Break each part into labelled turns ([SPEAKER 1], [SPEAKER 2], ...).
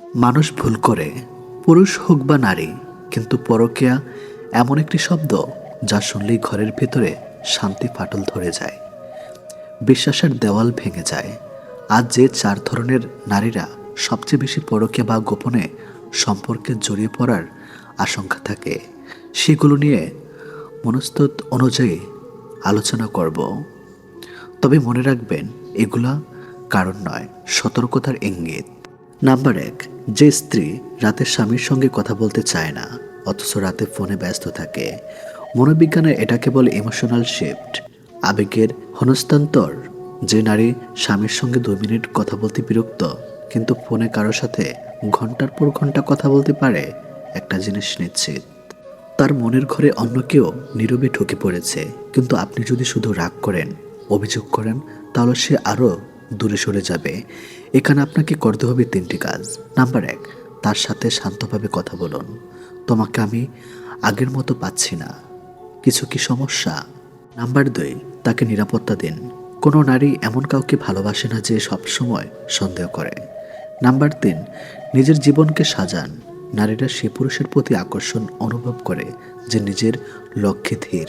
[SPEAKER 1] মানুষ ভুল করে, পুরুষ হোক বা নারী, কিন্তু পরকীয়া এমন একটি শব্দ যা শুনলেই ঘরের ভেতরে শান্তি ফাটল ধরে যায়। বিশ্বাসের দেওয়াল ভেঙে যায়। আজ যে চার ধরনের নারীরা সবচেয়ে বেশি পরকীয়া বা গোপনে সম্পর্কে জড়িয়ে পড়ার আশঙ্কা থাকে, সেগুলো নিয়ে মনস্তত অনুযায়ী আলোচনা করব। তবে মনে রাখবেন, এগুলা কারণ নয়, সতর্কতার ইঙ্গিত। নাম্বার এক, যে স্ত্রী রাতে স্বামীর সঙ্গে কথা বলতে চায় না, অথচ রাতে ফোনে ব্যস্ত থাকে। মনোবিজ্ঞানে এটাকে বলে ইমোশনাল শিফট আবেগের হনস্তান্তর, যে নারী স্বামীর সঙ্গে দুই মিনিট কথা বলতে বিরক্ত, কিন্তু ফোনে কারোর সাথে ঘণ্টার পর ঘণ্টা কথা বলতে পারে, একটা জিনিস নিশ্চিত। তার মনের ঘরে অন্য কেউ নীরবে ঢুকে পড়েছে, কিন্তু আপনি যদি শুধু রাগ করেন, অভিযোগ করেন, তাহলে সে আরও দূরে সরে যাবে। এখানে আপনাকে করতে হবে তিনটি কাজ। নাম্বার এক, তার সাথে শান্তভাবে কথা বলুন। তোমাকে আমি আগের মতো পাচ্ছি না। কিছু কি সমস্যা? নাম্বার দুই, তাকে নিরাপত্তা দিন। কোনো নারী এমন কাউকে ভালোবাসে না যে সবসময় সন্দেহ করে। নাম্বার তিন, নিজের জীবনকে সাজান। নারীরা সে পুরুষের প্রতি আকর্ষণ অনুভব করে যে নিজের লক্ষ্যে ধীর।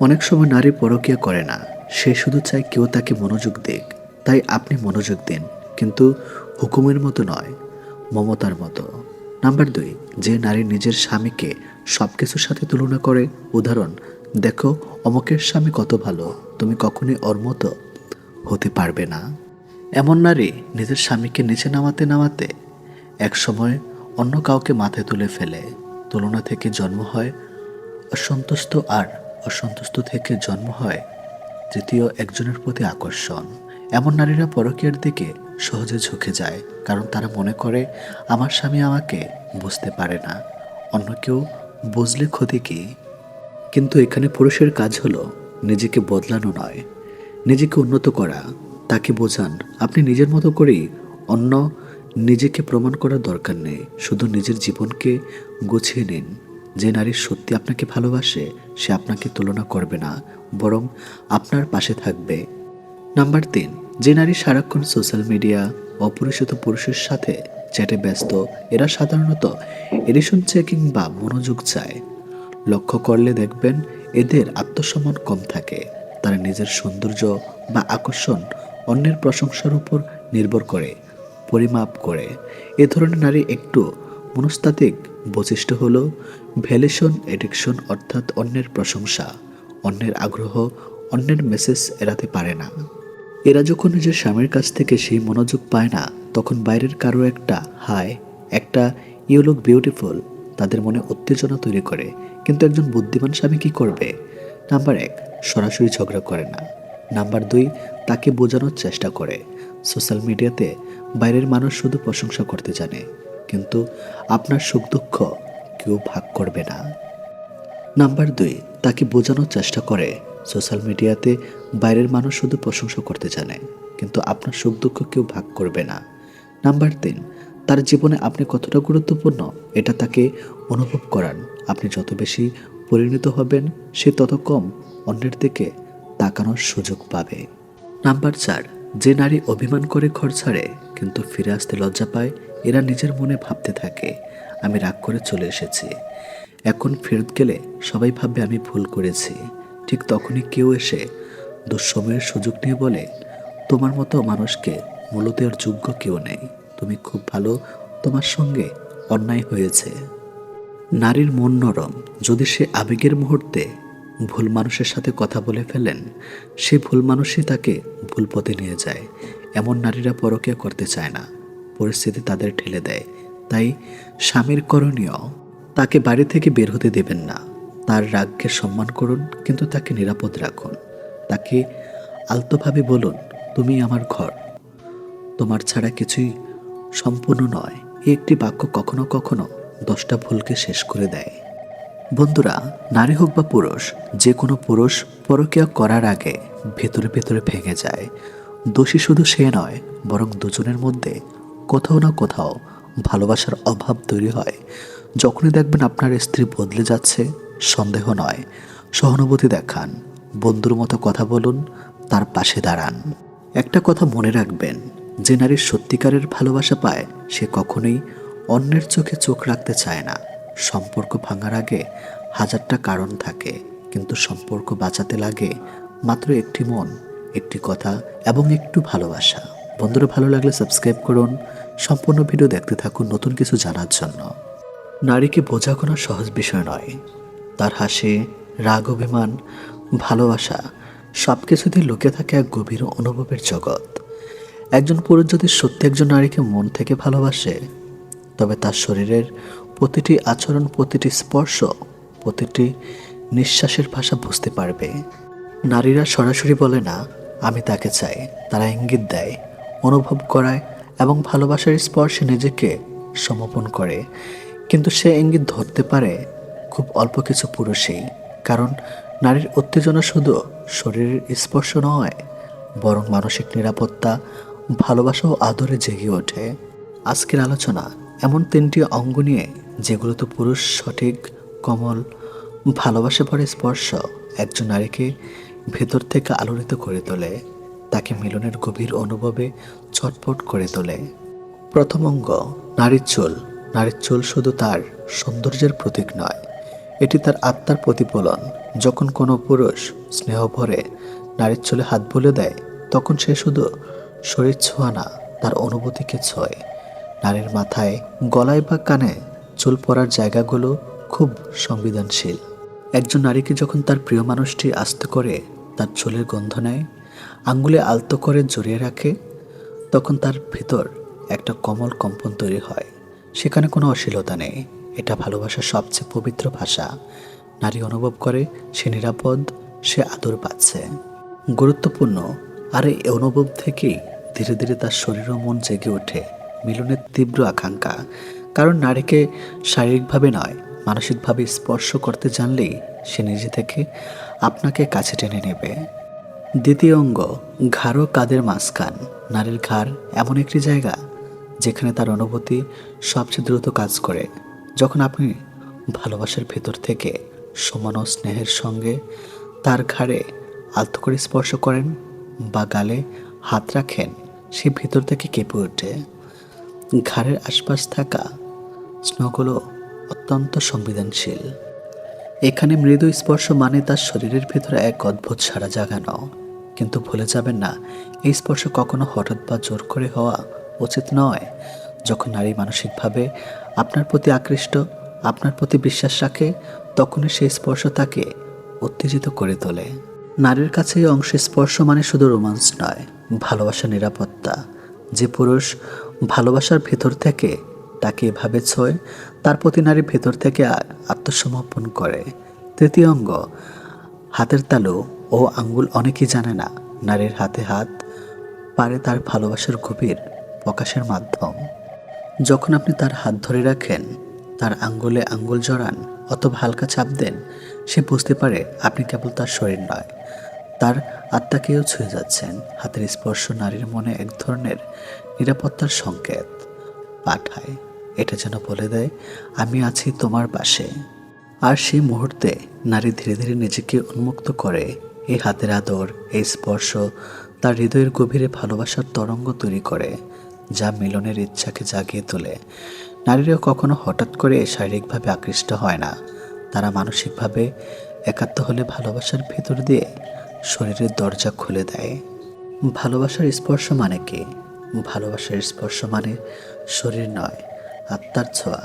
[SPEAKER 1] অনেক সময় নারী পরকীয়া করে না। সে শুধু চায় কেউ তাকে মনোযোগ দিক। তাই আপনি মনোযোগ দিন। কিন্তু হুকুমের মতো নয়, মমতার মতো। নাম্বার দুই, যে নারী নিজের স্বামীকে সব কিছুর সাথে তুলনা করে, উদাহরণ, দেখো, অমকের স্বামী কত ভালো, তুমি কখনই ওর মতো হতে পারবে না। এমন নারী নিজের স্বামীকে নিচে নামাতে নামাতে এক সময় অন্য কাউকে মাথায় তুলে ফেলে। তুলনা থেকে জন্ম হয় অসন্তুষ্ট আর অসন্তুষ্ট থেকে জন্ম হয় তৃতীয় একজনের প্রতি আকর্ষণ। এমন নারীরা পরকীয়ার দিকে সহজে ঝুঁকে যায়, কারণ তারা মনে করে, আমার স্বামী আমাকে বুঝতে পারে না। অন্য কেউ বুঝলে ক্ষতি কি? কিন্তু এখানে পুরুষের কাজ হলো নিজেকে বদলানো নয়। নিজেকে উন্নত করা, তাকে বোঝান। আপনি নিজের মতো করেই অন্য নিজেকে প্রমাণ করার দরকার নেই। শুধু নিজের জীবনকে গুছিয়ে নিন। যে নারী সত্যি আপনাকে ভালোবাসে, সে আপনাকে তুলনা করবে না, বরং আপনার পাশে থাকবে। নাম্বার তিন যে নারী সারাক্ষণ সোশ্যাল মিডিয়া, অপরিচিত পুরুষের সাথে চ্যাটে ব্যস্ত, এরা সাধারণত এডিশন চেকিং বা মনোযোগ চায়। লক্ষ্য করলে দেখবেন এদের আত্মসম্মান কম থাকে। তারা নিজের সৌন্দর্য বা আকর্ষণ অন্যের প্রশংসার উপর নির্ভর করে, পরিমাপ করে। এ ধরনের নারী একটু মনস্তাত্ত্বিক বৈশিষ্ট্য হল ভ্যালেশন এডিকশন অর্থাৎ অন্যের প্রশংসা, অন্যের আগ্রহ, অন্যের মেসেজ এড়াতে পারে না। এরা যখন নিজের স্বামীর কাছ থেকে সেই মনোযোগ পায় না, তখন বাইরের কারও একটা হাই একটা ইউ লুক বিউটিফুল তাদের মনে উত্তেজনা তৈরি করে। কিন্তু একজন বুদ্ধিমান স্বামী কি করবে? নাম্বার এক, সরাসরি ঝগড়া করে না। নাম্বার দুই, তাকে বোঝানোর চেষ্টা করে। সোশ্যাল মিডিয়াতে বাইরের মানুষ শুধু প্রশংসা করতে জানে, কিন্তু আপনার সুখ দুঃখ কেউ ভাগ করবে না। নাম্বার দুই, তাকে বোঝানোর চেষ্টা করে। সোশ্যাল মিডিয়াতে বাইরের মানুষ শুধু প্রশংসা করতে জানে, কিন্তু আপনার সুখ দুঃখ কেউ ভাগ করবে না। নাম্বার তিন, তার জীবনে আপনি কতটা গুরুত্বপূর্ণ, এটা তাকে অনুভব করান। আপনি যত বেশি পরিণত হবেন, সে তত কম অন্যের দিকে তাকানোর সুযোগ পাবে। নাম্বার চার, যে নারী অভিমান করে ঘর ছাড়ে, কিন্তু ফিরে আসতে লজ্জা পায়, এরা নিজের মনে ভাবতে থাকে, আমি রাগ করে চলে এসেছি। এখন ফেরত গেলে সবাই ভাববে আমি ভুল করেছি। ঠিক তখনই কেউ এসে দুঃসময়ের সুযোগ নিয়ে বলে, তোমার মতো মানুষকে মূল্য দেওয়ার যোগ্য কেউ নেই। তুমি খুব ভালো, তোমার সঙ্গে অন্যায় হয়েছে। নারীর মন নরম। যদি সে আবেগের মুহূর্তে ভুল মানুষের সাথে কথা বলে ফেলেন, সে ভুল মানুষই তাকে ভুল পথে নিয়ে যায়। এমন নারীরা পরকীয়া করতে চায় না। পরিস্থিতি তাদের ঠেলে দেয়। তাই স্বামীর করণীয় তাকে বাড়ি থেকে বের হতে দেবেন না। তার রাগকে সম্মান করুন, কিন্তু তাকে নিরাপদ রাখুন। তাকে আলতোভাবে বলুন, তুমি আমার ঘর। তোমার ছাড়া কিছুই সম্পূর্ণ নয়। এই একটি বাক্য কখনো কখনো দশটা ভুলকে শেষ করে দেয়। বন্ধুরা, নারী হোক বা পুরুষ, যে কোনো পুরুষ পরকীয়া করার আগে ভেতরে ভেতরে ভেঙে যায়। দোষী শুধু সে নয়, বরং দুজনের মধ্যে কোথাও না কোথাও ভালোবাসার অভাব তৈরি হয়। যখনই দেখবেন আপনার স্ত্রী বদলে যাচ্ছে সন্দেহ নয়। সহানুভূতি দেখান, বন্ধুর মতো কথা বলুন, তার পাশে দাঁড়ান। একটা কথা মনে রাখবেন, যে নারীর সত্যিকারের ভালোবাসা পায়, সে কখনোই অন্যের চোখে চোখ রাখতে চায় না। সম্পর্ক ভাঙার আগে হাজারটা কারণ থাকে, কিন্তু সম্পর্ক বাঁচাতে লাগে মাত্র একটি মন, একটি কথা এবং একটু ভালোবাসা। বন্ধুরা, ভালো লাগলে সাবস্ক্রাইব করুন, সম্পূর্ণ ভিডিও দেখতে থাকুন নতুন কিছু জানার জন্য। নারীকে বোঝা কোনো সহজ বিষয় নয়। তার হাসি, রাগ, অভিমান, ভালোবাসা সব কিছুতে লুকে থাকে এক গভীর অনুভবের জগৎ। একজন পুরুষ যদি সত্যি একজন নারীকে মন থেকে ভালোবাসে, তবে তার শরীরের প্রতিটি আচরণ, প্রতিটি স্পর্শ, প্রতিটি নিঃশ্বাসের ভাষা বুঝতে পারবে। নারীরা সরাসরি বলে না, আমি তাকে চাই। তারা ইঙ্গিত দেয়, অনুভব করায় এবং ভালোবাসার স্পর্শে নিজেকে সমর্পণ করে। কিন্তু সে ইঙ্গিত ধরতে পারে খুব অল্প কিছু পুরুষই, কারণ নারীর উত্তেজনা শুধু শরীরের স্পর্শ নয়, বরং মানসিক নিরাপত্তা, ভালোবাসা ও আদরে জেগে ওঠে। আজকের আলোচনা এমন তিনটি অঙ্গ নিয়ে যেগুলোতে পুরুষ সঠিক, কমল, ভালোবাসা পরে স্পর্শ একজন নারীকে ভেতর থেকে আলোড়িত করে তোলে, তাকে মিলনের গভীর অনুভবে ছটপট করে তোলে। প্রথম অঙ্গ, নারীর চুল। নারীর চুল শুধু তার সৌন্দর্যের প্রতীক নয় এটি তার আত্মার প্রতিফলন। যখন কোনো পুরুষ স্নেহ ভরে নারীর চুলে হাত বলে দেয়, তখন সে শুধু শরীর ছোঁয়া না, তার অনুভূতিকে ছোঁয়। নারীর মাথায়, গলায় বা কানে চুল পড়ার জায়গাগুলো খুব সংবেদনশীল। একজন নারীকে যখন তার প্রিয় মানুষটি আস্তে করে তার চুলের গন্ধ নেয়, আঙ্গুলে আলতো করে জড়িয়ে রাখে, তখন তার ভেতর একটা কমল কম্পন তৈরি হয়। সেখানে কোনো অশ্লীলতা নেই। এটা ভালোবাসার সবচেয়ে পবিত্র ভাষা। নারী অনুভব করে, সে নিরাপদ, সে আদর পাচ্ছে। গুরুত্বপূর্ণ। আর এই অনুভব থেকেই ধীরে ধীরে তার শরীর ও মন জেগে ওঠে। মিলনের তীব্র আকাঙ্ক্ষা। কারণ নারীকে শারীরিকভাবে নয়, মানসিকভাবে স্পর্শ করতে জানলেই সে নিজে থেকে আপনাকে কাছে টেনে নেবে। দ্বিতীয় অঙ্গ, ঘাড় ও কাদের মাঝখান। নারীর ঘাড় এমন একটি জায়গা যেখানে তার অনুভূতি সবচেয়ে দ্রুত কাজ করে। যখন আপনি ভালোবাসার ভেতর থেকে সমান ও স্নেহের সঙ্গে তার ঘাড়ে আলতো করে স্পর্শ করেন বা গালে হাত রাখেন, সে ভেতর থেকে কেঁপে ওঠে। ঘাড়ের আশপাশ থাকা স্নগুলো অত্যন্ত সংবেদনশীল। এখানে মৃদু স্পর্শ মানে তার শরীরের ভেতরে এক অদ্ভুত সারা জাগানো। কিন্তু ভুলে যাবেন না, এই স্পর্শ কখনো হঠাৎ বা জোর করে হওয়া উচিত নয়। যখন নারী মানসিকভাবে আপনার প্রতি আকৃষ্ট, আপনার প্রতি বিশ্বাস রাখে, তখনই সেই স্পর্শ তাকে উত্তেজিত করে তোলে। নারীর কাছে এই অংশে স্পর্শ মানে শুধু রোমান্স নয়, ভালোবাসা নিরাপত্তা। যে পুরুষ ভালোবাসার ভেতর থেকে তাকে এভাবে ছোঁয়, তার প্রতি নারী ভেতর থেকে আত্মসমর্পণ করে। তৃতীয় অঙ্গ, হাতের তালু ও আঙ্গুল অনেকেই জানে না, নারীর হাতে হাত পারে তার ভালোবাসার গভীর প্রকাশের মাধ্যম। যখন আপনি তার হাত ধরে রাখেন, তার আঙ্গুলে আঙ্গুল জড়ান অথবা হালকা চাপ দেন, সে বুঝতে পারে আপনি কেবল তার শরীর নয়, তার আত্মাকেও ছুঁয়ে যাচ্ছেন। হাতের স্পর্শ নারীর মনে এক ধরনের নিরাপত্তার সংকেত। পাঠায়, এটা যেন বলে দেয়, আমি আছি তোমার পাশে। আর সেই মুহূর্তে নারী ধীরে ধীরে নিজেকে উন্মুক্ত করে। এই হাতের আদর, এই স্পর্শ তার হৃদয়ের গভীরে ভালোবাসার তরঙ্গ তৈরি করে। যা মিলনের ইচ্ছাকে জাগিয়ে তোলে। নারীরা কখনো হঠাৎ করে শারীরিকভাবে আকৃষ্ট হয় না। তারা মানসিকভাবে একাত্ম হলে ভালোবাসার ভেতর দিয়ে শরীরের দরজা খুলে দেয়। ভালোবাসার স্পর্শ মানে কি? ভালোবাসার স্পর্শ মানে শরীর নয়, আত্মার ছোঁয়া।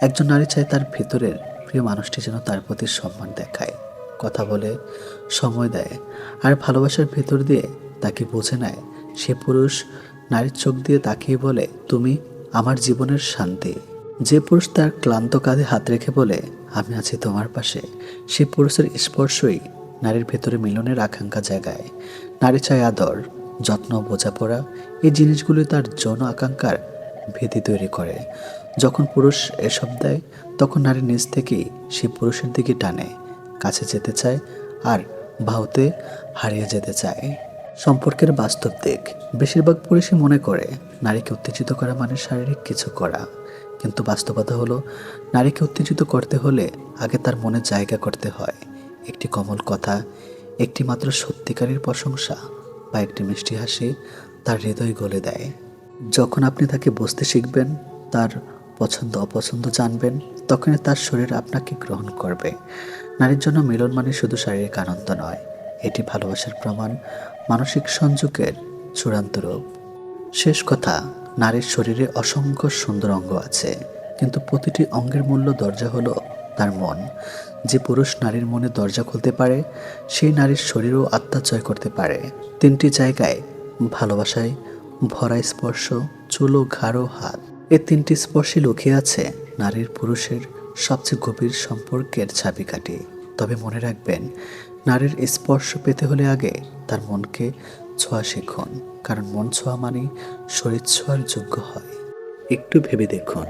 [SPEAKER 1] একজন নারী চায় তার ভেতরের প্রিয় মানুষটি যেন তার প্রতি সম্মান দেখায়, কথা বলে, সময় দেয়। আর ভালোবাসার ভেতর দিয়ে তাকে বুঝে নেয়, সে পুরুষ নারীর চোখ দিয়ে তাকিয়ে বলে, তুমি আমার জীবনের শান্তি। যে পুরুষ তার ক্লান্ত কাঁধে হাত রেখে বলে, আমি আছি তোমার পাশে। সে পুরুষের স্পর্শই নারীর ভেতরে মিলনের আকাঙ্ক্ষা জায়গায় নারী চায় আদর, যত্ন, বোঝাপড়া। এই জিনিসগুলি তার যৌন আকাঙ্ক্ষার ভীতি তৈরি করে। যখন পুরুষ এসব দেয়, তখন নারী নিজ থেকেই সে পুরুষের দিকে টানে, কাছে যেতে চায় আর ভাওতে হারিয়ে যেতে চায়। সম্পর্কের বাস্তব দিক। বেশিরভাগ পুরুষই মনে করে, নারীকে উত্তেজিত করা মানে শারীরিক কিছু করা। কিন্তু বাস্তবতা হলো, নারীকে উত্তেজিত করতে হলে আগে তার মনে জায়গা করতে হয়। একটি কমল কথা, একটি মাত্র সত্যিকারের প্রশংসা বা একটি মিষ্টি হাসি তার হৃদয় গলে দেয়। যখন আপনি তাকে বসতে শিখবেন, তার পছন্দ অপছন্দ জানবেন, তখনই তার শরীর আপনাকে গ্রহণ করবে। নারীর জন্য মিলন মানে শুধু শারীরিক আনন্দ নয়, এটি ভালোবাসার প্রমাণ মানসিক সংযোগের চূড়ান্ত রূপ। শেষ কথা, নারীর শরীরে অসংখ্য সুন্দর অঙ্গ আছে, কিন্তু প্রতিটি অঙ্গের মূল্য দরজা হলো তার মন। যে পুরুষ নারীর মনে দরজা খুলতে পারে, সেই নারীর শরীর ও আত্মা জয় করতে পারে। তিনটি জায়গায় ভালোবাসায় ভরা স্পর্শ, চুলো ঘাড়ো হাত। এ তিনটি স্পর্শে লুকিয়ে আছে নারীর পুরুষের সবচেয়ে গভীর সম্পর্কের চাবিকাঠি। তবে মনে রাখবেন নারীর স্পর্শ পেতে হলে আগে তার মনকে ছোঁয়া শিখুন, কারণ মন ছোঁয়া মানে শরীর ছোঁয়ার যোগ্য হয়। একটু ভেবে দেখুন,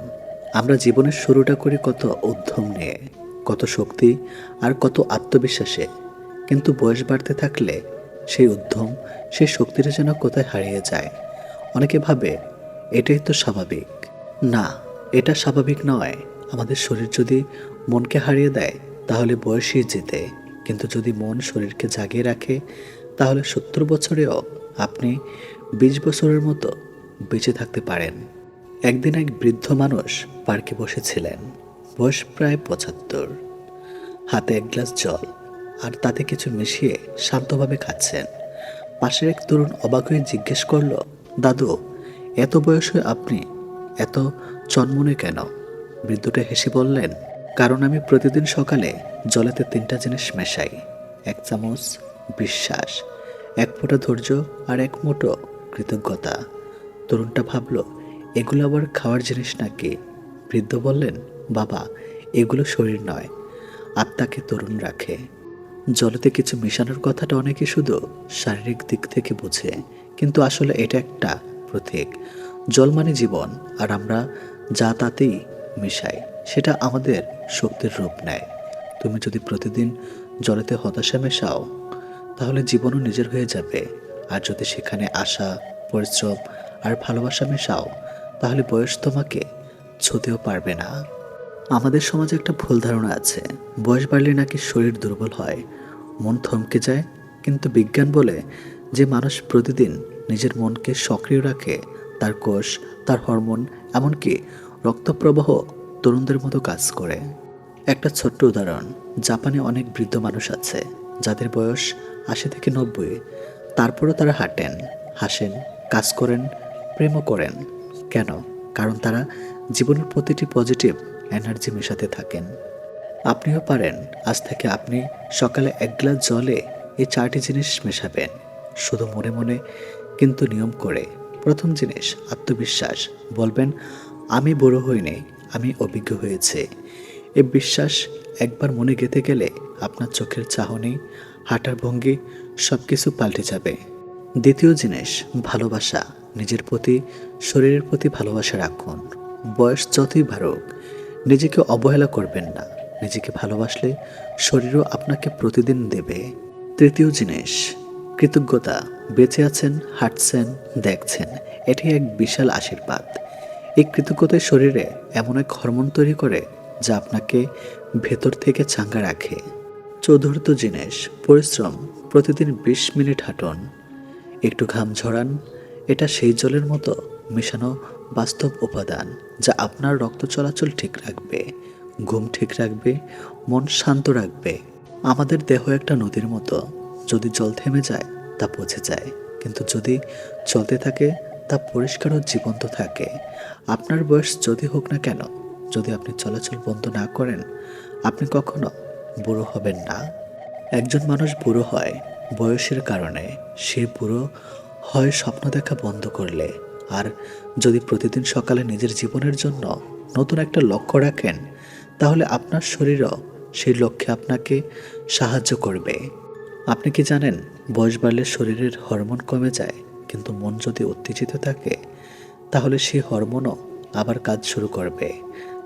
[SPEAKER 1] আমরা জীবনের শুরুটা করি কত উদ্যম নিয়ে, কত শক্তি আর কত আত্মবিশ্বাসে। কিন্তু বয়স বাড়তে থাকলে সেই উদ্যম, সেই শক্তিটা যেন কোথায় হারিয়ে যায়। অনেকে ভাবে, এটাই তো স্বাভাবিক। না, এটা স্বাভাবিক নয়। আমাদের শরীর যদি মনকে হারিয়ে দেয়, তাহলে বয়সই জিতে। কিন্তু যদি মন শরীরকে জাগিয়ে রাখে, তাহলে সত্তর বছরেও আপনি বিশ বছরের মতো বেঁচে থাকতে পারেন। একদিন এক বৃদ্ধ মানুষ পার্কে বসেছিলেন। বয়স প্রায় পঁচাত্তর। হাতে এক গ্লাস জল আর তাতে কিছু মিশিয়ে শান্তভাবে খাচ্ছেন। পাশের এক তরুণ অবাক হয়ে জিজ্ঞেস করল, দাদু, এত বয়স আপনি এত চনমনে কেন? বৃদ্ধটা হেসে বললেন কারণ আমি প্রতিদিন সকালে জলেতে তিনটা জিনিস মেশাই। এক চামচ বিশ্বাস, এক ফোঁটা ধৈর্য আর এক মুঠো কৃতজ্ঞতা। তরুণটা ভাবল, এগুলো আবার খাওয়ার জিনিস নাকি? বৃদ্ধ বললেন, বাবা, এগুলো শরীর নয়, আত্মাকে তরুণ রাখে। জলেতে কিছু মেশানোর কথাটা অনেকে শুধু শারীরিক দিক থেকে বোঝে, কিন্তু আসলে এটা একটা প্রতীক। জল মানে জীবন, আর আমরা যা তাতেই মেশাই, সেটা আমাদের শক্তির রূপ নেয়। তুমি যদি প্রতিদিন জলেতে হতাশা মেশাও, তাহলে জীবনও নিজের হয়ে যাবে। আর যদি সেখানে আশা, পরিশ্রম আর ভালোবাসা মেশাও, তাহলে বয়স তোমাকে ছুতেও পারবে না। আমাদের সমাজে একটা ভুল ধারণা আছে। বয়স বাড়লে নাকি শরীর দুর্বল হয়। মন থমকে যায়, কিন্তু বিজ্ঞান বলে যে মানুষ প্রতিদিন নিজের মনকে সক্রিয় রাখে, তার কোষ, তার হরমোন, এমনকি রক্তপ্রবাহ তরুণদের মতো কাজ করে। একটা ছোট্ট উদাহরণ। জাপানে অনেক বৃদ্ধ মানুষ আছে, যাদের বয়স আশি থেকে নব্বই। তারপরও তারা হাঁটেন, হাসেন, কাজ করেন, প্রেমও করেন। কেন? কারণ তারা জীবনের প্রতিটি পজিটিভ এনার্জি মেশাতে থাকেন। আপনিও পারেন, আজ থেকে আপনি সকালে এক গ্লাস জলে এই চারটি জিনিস মেশাবেন। শুধু মনে মনে, কিন্তু নিয়ম করে। প্রথম জিনিস, আত্মবিশ্বাস। বলবেন, আমি বড় হইনি, আমি অভিজ্ঞ হয়েছে। এই বিশ্বাস একবার মনে গেঁথে গেলে আপনার চোখের চাহনি, হাঁটার ভঙ্গি সব কিছু পাল্টে যাবে। দ্বিতীয় জিনিস, ভালোবাসা। নিজের প্রতি, শরীরের প্রতি ভালোবাসা রাখুন। বয়স যতই বাড়ুক, নিজেকে অবহেলা করবেন না। নিজেকে ভালোবাসলে শরীরও আপনাকে প্রতিদিন দেবে। তৃতীয় জিনিস, কৃতজ্ঞতা। বেঁচে আছেন, হাঁটছেন, দেখছেন, এটি এক বিশাল আশীর্বাদ। এই কৃতজ্ঞতার শরীরে এমন এক হরমোন তৈরি করে যা আপনাকে ভেতর থেকে চাঙ্গা রাখে। চতুর্থ জিনিস, পরিশ্রম। প্রতিদিন বিশ মিনিট হাঁটুন। একটু ঘাম ঝরান। এটা সেই জলের মতো মেশানো বাস্তব উপাদান যা আপনার রক্ত চলাচল ঠিক রাখবে, ঘুম ঠিক রাখবে, মন শান্ত রাখবে। আমাদের দেহ একটা নদীর মতো। যদি জল থেমে যায়, তা পচে যায়। কিন্তু যদি চলতে থাকে, তা পরিষ্কার ও জীবন্ত থাকে। আপনার বয়স যদি হোক না কেন যদি আপনি চলাচল বন্ধ না করেন, আপনি কখনো বুড়ো হবেন না। একজন মানুষ বুড়ো হয় বয়সের কারণে। সে বুড়ো হয় স্বপ্ন দেখা বন্ধ করলে। আর যদি প্রতিদিন সকালে নিজের জীবনের জন্য নতুন একটা লক্ষ্য রাখেন, তাহলে আপনার শরীরও সেই লক্ষ্যে আপনাকে সাহায্য করবে। আপনি কি জানেন, বয়স বাড়লে শরীরের হরমোন কমে যায়, কিন্তু মন যদি উত্তেজিত থাকে, তাহলে সেই হরমোনও আবার কাজ শুরু করবে।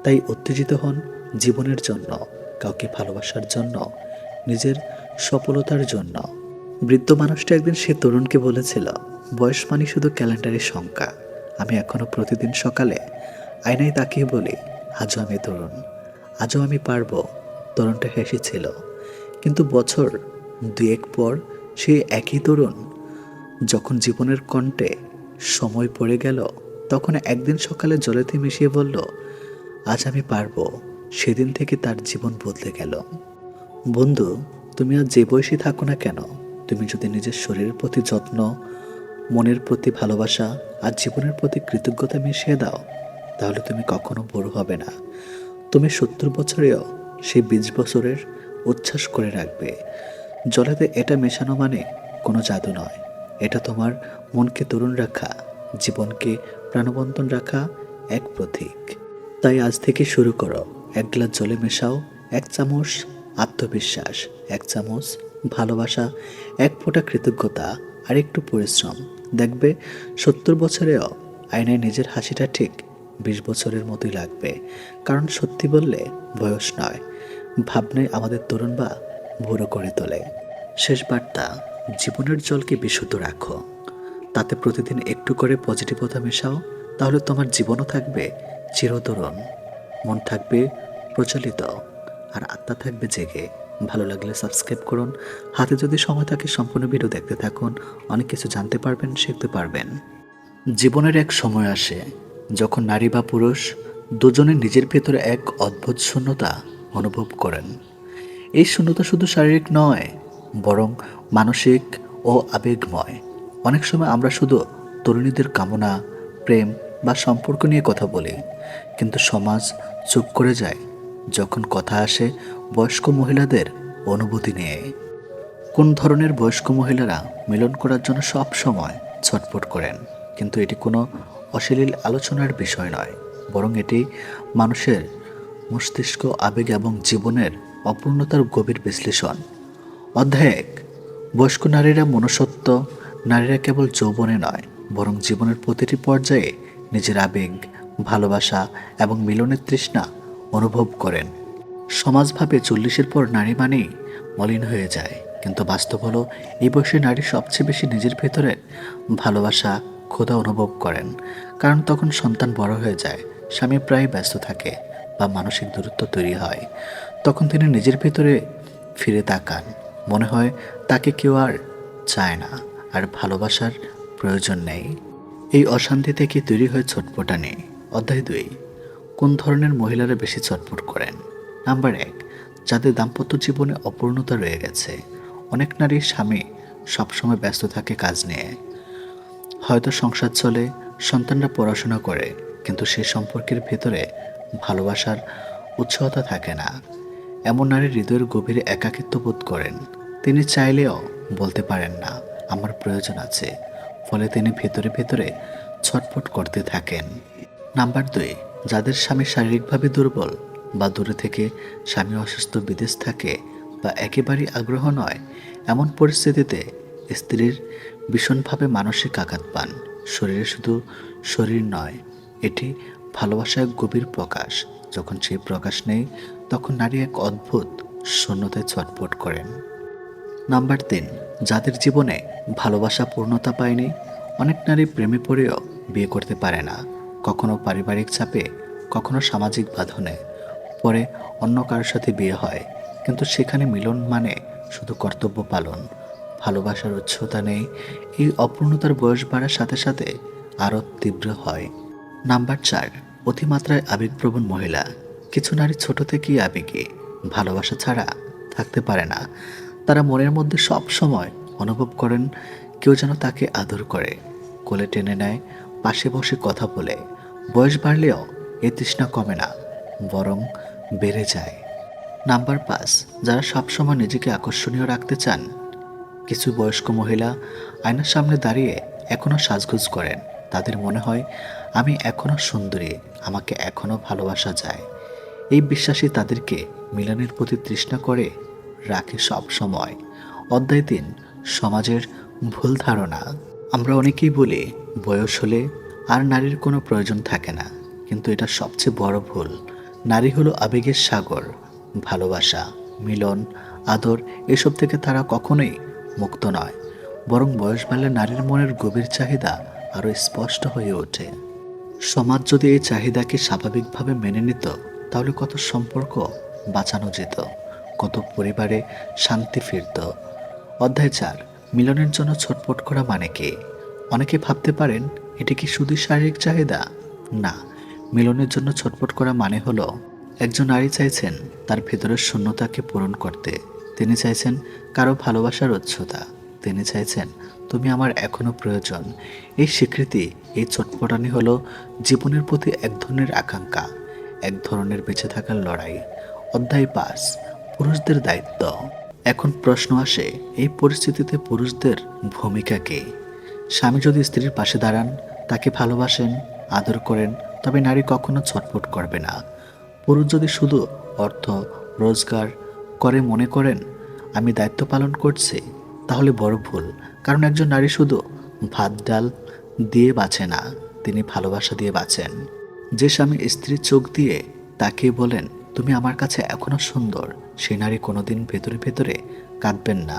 [SPEAKER 1] তাই উত্তেজিত হন জীবনের জন্য, কাউকে ভালোবাসার জন্য, নিজের সফলতার জন্য। বৃদ্ধ মানুষটা একদিন সে তরুণকে বলেছিল, বয়স মানে শুধু ক্যালেন্ডারের সংখ্যা। আমি এখনও প্রতিদিন সকালে আয়নায় তাকিয়ে বলি, আজও আমি তরুণ, আজও আমি পারব। তরুণটা হেসেছিল কিন্তু বছর দুয়েক পর সে একই তরুণ, যখন জীবনের কণ্ঠে সময় পড়ে গেল, তখন একদিন সকালে জলেতে মিশিয়ে বলল আজ আমি পারব। সেদিন থেকে তার জীবন বদলে গেল। বন্ধু, তুমি আর যে বয়সী থাকো না কেন? তুমি যদি নিজের শরীরের প্রতি যত্ন, মনের প্রতি ভালোবাসা আর জীবনের প্রতি কৃতজ্ঞতা মিশিয়ে দাও, তাহলে তুমি কখনো বড় হবে না। তুমি সত্তর বছরেও সেই বিশ বছরের উচ্ছ্বাস করে রাখবে। জলেতে এটা মেশানো মানে কোনো জাদু নয়। এটা তোমার মনকে তরুণ রাখা, জীবনকে প্রাণবন্তন রাখা এক প্রতীক। তাই আজ থেকে শুরু করো। এক গ্লাস জলে মেশাও, এক চামচ আত্মবিশ্বাস, এক চামচ ভালোবাসা, এক ফোঁটা কৃতজ্ঞতা আর একটু পরিশ্রম। দেখবে, সত্তর বছরেও আয়নায় নিজের হাসিটা ঠিক বিশ বছরের মতোই লাগবে। কারণ সত্যি বললে বয়স নয়। ভাবনায় আমাদের তরুণ বা বুড়ো করে তোলে। শেষ বার্তা, জীবনের জলকে বিশুদ্ধ রাখো। তাতে প্রতিদিন একটু করে পজিটিভতা মেশাও, তাহলে তোমার জীবনও থাকবে চিরতরুণ। মন থাকবে প্রচলিত আর আত্মা থাকবে জেগে। ভালো লাগলে সাবস্ক্রাইব করুন। হাতে যদি সময় থাকে সম্পূর্ণ ভিডিও দেখতে থাকুন। অনেক কিছু জানতে পারবেন, শিখতে পারবেন। জীবনের এক সময় আসে যখন নারী বা পুরুষ দুজনে নিজের ভেতরে এক অদ্ভুত শূন্যতা অনুভব করেন। এই শূন্যতা শুধু শারীরিক নয়, বরং মানসিক ও আবেগময়। অনেক সময় আমরা শুধু তরুণীদের কামনা, প্রেম বা সম্পর্ক নিয়ে কথা বলি। কিন্তু সমাজ চুপ করে যায় যখন কথা আসে বয়স্ক মহিলাদের অনুভূতি নিয়ে। কোন ধরনের বয়স্ক মহিলারা মিলন করার জন্য সব সময় ছটফট করেন? কিন্তু এটি কোনো অশ্লীল আলোচনার বিষয় নয়, বরং এটি মানুষের মস্তিষ্ক, আবেগ এবং জীবনের অপূর্ণতার গভীর বিশ্লেষণ। অধ্যায় এক বয়স্ক নারীরা মনুষ্যত্ব, নারীরা কেবল যৌবনে নয়, বরং জীবনের প্রতিটি পর্যায়ে নিজের আবেগ ভালোবাসা এবং মিলনের তৃষ্ণা অনুভব করেন। সমাজভাবে চল্লিশের পর নারী মানেই মলিন হয়ে যায়, কিন্তু বাস্তব হলো এই বয়সে নারী সবচেয়ে বেশি নিজের ভেতরে ভালোবাসা, ক্ষুধা অনুভব করেন। কারণ তখন সন্তান বড় হয়ে যায়, স্বামী প্রায় ব্যস্ত থাকে বা মানসিক দূরত্ব তৈরি হয়। তখন তিনি নিজের ভেতরে ফিরে তাকান। মনে হয় তাকে কেউ আর চায় না, আর ভালোবাসার প্রয়োজন নেই। এই অশান্তি থেকে তৈরি হয়ে ছটপটানি? অধ্যায় দুই, কোন ধরনের মহিলারা বেশি ছটপট করেন? নাম্বার এক, যাদের দাম্পত্য জীবনে অপূর্ণতা রয়ে গেছে। অনেক নারীর স্বামী সবসময় ব্যস্ত থাকে কাজ নিয়ে। হয়তো সংসার চলে, সন্তানরা পড়াশোনা করে, কিন্তু সে সম্পর্কের ভেতরে ভালোবাসার উৎসাহতা থাকে না। এমন নারী হৃদয়ের গভীরে একাকিত্ব বোধ করেন। তিনি চাইলেও বলতে পারেন না, আমার প্রয়োজন আছে। ফলে তিনি ভেতরে ভেতরে ছটফট করতে থাকেন। নাম্বার দুই, যাদের স্বামী শারীরিকভাবে দুর্বল বা দূরে থেকে স্বামী অসুস্থ বিদেশ থাকে বা একেবারেই আগ্রহ নয়, এমন পরিস্থিতিতে স্ত্রীর ভীষণভাবে মানসিক আঘাত পান। শরীরে শুধু শরীর নয়, এটি ভালোবাসার গভীর প্রকাশ। যখন সেই প্রকাশ নেই, তখন নারী এক অদ্ভুত শূন্যতায় ছটফট করেন। নাম্বার তিন, যাদের জীবনে ভালোবাসা পূর্ণতা পায়নি, অনেক নারী প্রেমে পড়েও বিয়ে করতে পারে না। কখনো পারিবারিক চাপে, কখনো সামাজিক বাঁধনে। পরে অন্য কারোর সাথে বিয়ে হয়, কিন্তু সেখানে মিলন মানে শুধু কর্তব্য পালন। ভালোবাসার উচ্চতা নেই, এই অপূর্ণতার বয়স বাড়ার সাথে সাথে আরও তীব্র হয়। নাম্বার চার, অতিমাত্রায় আবেগপ্রবণ মহিলা। কিছু নারী ছোট থেকেই আবেগে, ভালোবাসা ছাড়া থাকতে পারে না। তারা মনের মধ্যে সব সময় অনুভব করেন, কেউ যেন তাকে আদর করে। কোলে টেনে নেয়, পাশে বসে কথা বলে। বয়স বাড়লেও এ তৃষ্ণা কমে না, বরং বেড়ে যায়। নাম্বার পাঁচ, যারা সবসময় নিজেকে আকর্ষণীয় রাখতে চান, কিছু বয়স্ক মহিলা আয়নার সামনে দাঁড়িয়ে এখনও সাজগোজ করেন। তাদের মনে হয়, আমি এখনও সুন্দরী, আমাকে এখনও ভালোবাসা যায়। এই বিশ্বাসই তাদেরকে মিলনের প্রতি তৃষ্ণা করে রাখে সব সময় অধ্যায় তিন, সমাজের ভুল ধারণা। আমরা অনেকেই বলি, বয়স হলে আর নারীর কোনো প্রয়োজন থাকে না, কিন্তু এটা সবচেয়ে বড় ভুল। নারী হলো আবেগের সাগর, ভালোবাসা, মিলন, আদর, এসব থেকে তারা কখনোই মুক্ত নয়। বরং বয়স বাড়লে নারীর মনের গভীর চাহিদা আরও স্পষ্ট হয়ে ওঠে। সমাজ যদি এই চাহিদাকে স্বাভাবিকভাবে মেনে নিত, তাহলে কত সম্পর্ক বাঁচানো যেত, কত পরিবারে শান্তি ফিরত। অধ্যায় চার, মিলনের জন্য ছটপট করা মানে কি? অনেকে ভাবতে পারেন এটি কি শুধু শারীরিক চাহিদা? না, মিলনের জন্য ছটফট করা মানে হলো, একজন নারী চাইছেন তার ভেতরের শূন্যতাকে পূরণ করতে। তিনি চাইছেন কারও ভালোবাসার উচ্চতা। তিনি চাইছেন, তুমি আমার এখনও প্রয়োজন। এই স্বীকৃতি, এই চটপটানি হলো জীবনের প্রতি এক ধরনের আকাঙ্ক্ষা, এক ধরনের বেঁচে থাকার লড়াই। অধ্যায় পাস পুরুষদের দায়িত্ব। এখন প্রশ্ন আসে, এই পরিস্থিতিতে পুরুষদের ভূমিকা কী? স্বামী যদি স্ত্রীর পাশে দাঁড়ান তাকে ভালোবাসেন, আদর করেন, তবে নারী কখনো ছটফট করবে না। পুরুষ যদি শুধু অর্থ, রোজগার করে মনে করেন, আমি দায়িত্ব পালন করছি তাহলে বড় ভুল। কারণ একজন নারী শুধু ভাত, ডাল দিয়ে বাঁচে না, তিনি ভালোবাসা দিয়ে বাঁচেন। যে স্বামী স্ত্রীর চোখ দিয়ে তাকিয়ে বলেন, তুমি আমার কাছে এখনও সুন্দর সেই নারী কোনোদিন ভেতরে ভেতরে কাঁদবেন না।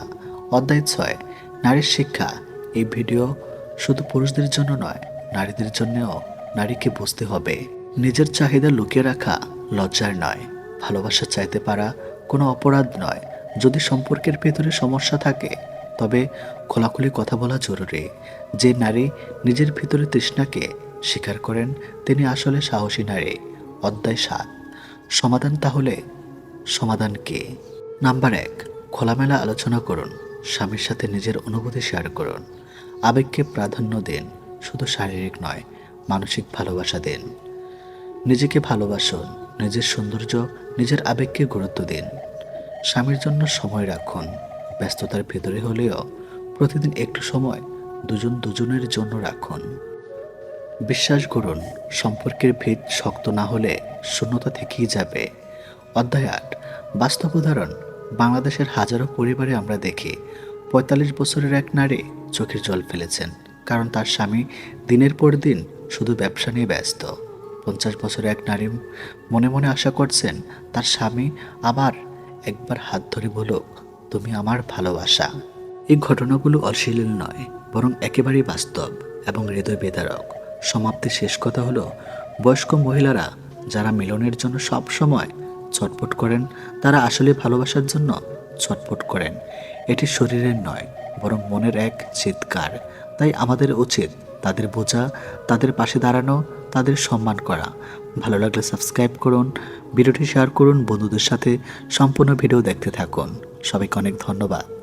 [SPEAKER 1] অধ্যায় ছয়, নারীর শিক্ষা। এই ভিডিও শুধু পুরুষদের জন্য নয় নারীদের জন্যও নারীকে বুঝতে হবে। নিজের চাহিদা লুকিয়ে রাখা লজ্জার নয়। ভালোবাসা চাইতে পারা কোনো অপরাধ নয়। যদি সম্পর্কের ভেতরে সমস্যা থাকে, তবে খোলাখুলি কথা বলা জরুরি। যে নারী নিজের ভিতরে তৃষ্ণাকে স্বীকার করেন, তিনি আসলে সাহসী নারী। অধ্যায় সাত। সমাধান তাহলে সমাধান কি? নাম্বার এক, খোলামেলা আলোচনা করুন। স্বামীর সাথে নিজের অনুভূতি শেয়ার করুন। আবেগকে প্রাধান্য দিন। শুধু শারীরিক নয়, মানসিক ভালোবাসা দিন। নিজেকে ভালোবাসুন, নিজের সৌন্দর্য, নিজের আবেগকে গুরুত্ব দিন। স্বামীর জন্য সময় রাখুন। ব্যস্ততার ভেতরে হলেও প্রতিদিন একটু সময় দুজন দুজনের জন্য রাখুন। বিশ্বাস করুন, সম্পর্কের ভিত শক্ত না হলে শূন্যতা থেকেই যাবে। অধ্যায় আট। বাস্তব উদাহরণ। বাংলাদেশের হাজারো পরিবারে আমরা দেখি, পঁয়তাল্লিশ বছরের এক নারী চোখের জল ফেলেছেন। কারণ তার স্বামী দিনের পর দিন শুধু ব্যবসা নিয়ে ব্যস্ত। পঞ্চাশ বছরের এক নারী মনে মনে আশা করছেন, তার স্বামী আবার একবার হাত ধরে বলুক, তুমি আমার ভালোবাসা। এই ঘটনাগুলো অশ্লীল নয়, বরং একেবারেই বাস্তব এবং হৃদয় বেদারক। সমাপ্তি শেষ কথা হলো, বয়স্ক মহিলারা যারা মিলনের জন্য সব সময় ছটপট করেন, তারা আসলে ভালোবাসার জন্য ছটপট করেন। এটি শরীরের নয়, বরং মনের এক চিৎকার। তাই আমাদের উচিত তাদের বোঝা, তাদের পাশে দাঁড়ানো, তাদের সম্মান করা। ভালো লাগলে সাবস্ক্রাইব করুন, ভিডিওটি শেয়ার করুন, বন্ধুদের সাথে সম্পূর্ণ ভিডিও দেখতে থাকুন। সবাইকে অনেক ধন্যবাদ।